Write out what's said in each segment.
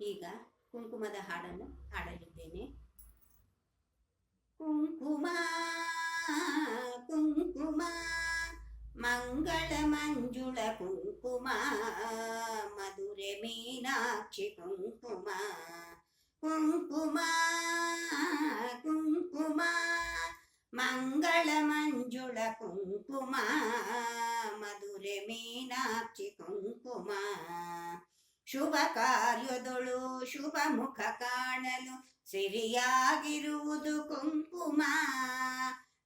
ಈಗ ಕುಂಕುಮದ ಹಾಡನ್ನು ಹಾಡಲಿದ್ದೇನೆ. ಕುಂಕುಮ ಕುಂಕುಮ, ಮಂಗಳ ಮಂಜುಳ ಕುಂಕುಮ, ಮಧುರೆ ಮೀನಾಕ್ಷಿ ಕುಂಕುಮ ಕುಂಕುಮ ಕುಂಕುಮ, ಮಂಗಳ ಮಂಜುಳ ಕುಂಕುಮ, ಮಧುರೆ ಮೀನಾಕ್ಷಿ ಕುಂಕುಮ ಶುಭ ಕಾರ್ಯದೊಳು ಶುಭ ಮುಖ ಕಾಣಲು ಸಿರಿಯಾಗಿರುವುದು ಕುಂಕುಮ.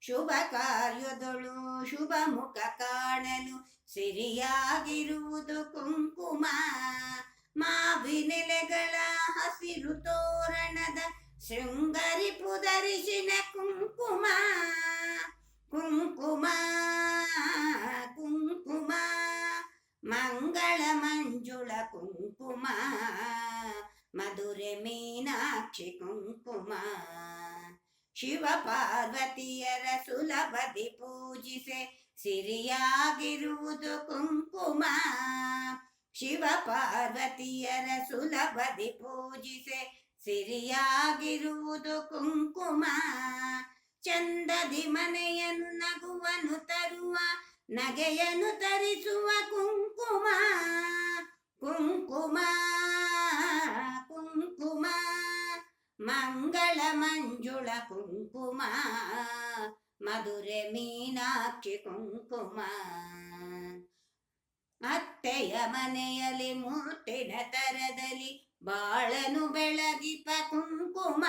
ಶುಭ ಕಾರ್ಯದೊಳು ಶುಭ ಮುಖ ಕಾಣಲು ಸಿರಿಯಾಗಿರುವುದು ಕುಂಕುಮ. ಮಾವಿನೆಲೆಗಳ ಹಸಿರು ತೋರಣದ ಶೃಂಗರಿ ಪುದರಿಸಿನ ಕುಂಕುಮ. ಕುಂಕುಮ ಕುಂಕುಮ, ಮಧುರೆ ಮೀನಾಕ್ಷಿ ಕುಂಕುಮ. ಶಿವ ಪಾರ್ವತಿಯರ ಸುಲಭದಿ ಪೂಜಿಸೆ ಸಿರಿಯಾಗಿರುವುದು ಕುಂಕುಮ. ಶಿವ ಪಾರ್ವತಿಯರ ಸುಲಭದಿ ಪೂಜಿಸೆ ಸಿರಿಯಾಗಿರುವುದು ಕುಂಕುಮ. ಚಂದದಿ ಮನೆಯನ್ನು ನಗುವನು ತರುವ, ನಗೆಯನ್ನು ತರಿಸುವ ಕುಂಕುಮ. ಮಂಗಳ ಮಂಜುಳ ಕುಂಕುಮ, ಮಧುರೆ ಮೀನಾಕ್ಷಿ ಕುಂಕುಮ. ಅತ್ತೆಯ ಮನೆಯಲ್ಲಿ ಮೂರ್ತಿನ ತರದಲ್ಲಿ ಬಾಳನು ಬೆಳಗಿಪ ಕುಂಕುಮ.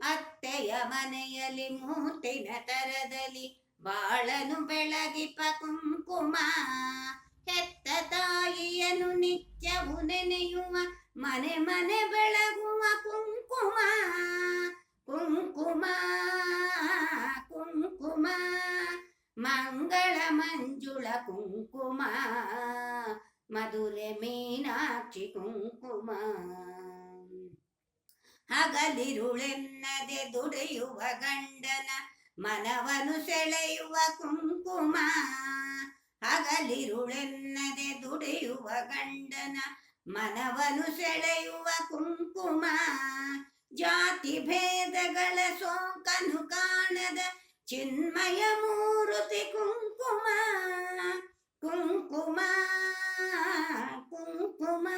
ಅತ್ತೆಯ ಮನೆಯಲ್ಲಿ ಮೂರ್ತಿನ ತರದಲ್ಲಿ ಬಾಳನು ಬೆಳಗಿಪ ಕುಂಕುಮ. ಹೆತ್ತ ತಾಯಿಯನು ನಿತ್ಯವು ನೆನೆಯುವ ಮನೆ ಮನೆ ಬೆಳಗುವ ಮಂಗಳ ಮಂಜುಳ ಕುಂಕುಮ, ಮಧುರೆ ಮೀನಾಕ್ಷಿ ಕುಂಕುಮ. ಹಗಲಿರುಳೆನ್ನದೆ ದುಡಿಯುವ ಗಂಡನ ಮನವನು ಸೆಳೆಯುವ ಕುಂಕುಮ. ಹಗಲಿರುಳೆನ್ನದೆ ದುಡಿಯುವ ಗಂಡನ ಮನವನು ಸೆಳೆಯುವ ಕುಂಕುಮ. ಜಾತಿ ಭೇದಗಳ ಸೋಂಕನು ಕಾಣದ ಚಿನ್ಮಯ ಮೂರುತಿ ಕುಂಕುಮ ಕುಂಕುಮ ಕುಂಕುಮ,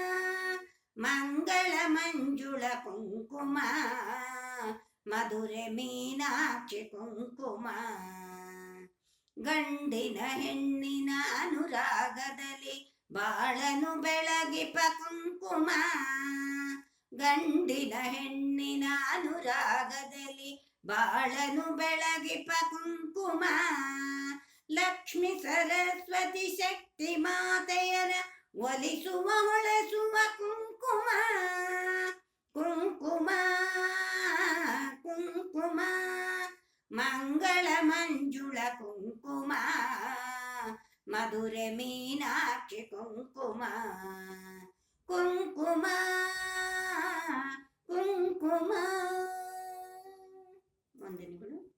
ಮಂಗಳ ಮಂಜುಳ ಕುಂಕುಮ, ಮಧುರೆ ಮೀನಾಕ್ಷಿ ಕುಂಕುಮ. ಗಂಡಿನ ಹೆಣ್ಣಿನ ಅನುರಾಗದಲ್ಲಿ ಬಾಳನು ಬೆಳಗಿಪ ಕುಂಕುಮ. ಗಂಡಿನ ಹೆಣ್ಣಿನ ಅನುರಾಗದಲ್ಲಿ ಬಾಳನು ಬೆಳಗಿಪ ಕುಂಕುಮ ಲಕ್ಷ್ಮಿ ಸರಸ್ವತಿ ಶಕ್ತಿ ಮಾತೆಯರ ಒಲಿಸುವ ಹೊಳೆಸುವ ಕುಂಕುಮ ಕುಂಕುಮ ಕುಂಕುಮ ಮಂಗಳ ಮಂಜುಳ ಕುಂಕುಮ ಮಧುರೆ ಮೀನಾಕ್ಷಿ ಕುಂಕುಮ ಕುಂಕುಮ ಕುಂಕುಮ pandemic, ¿no?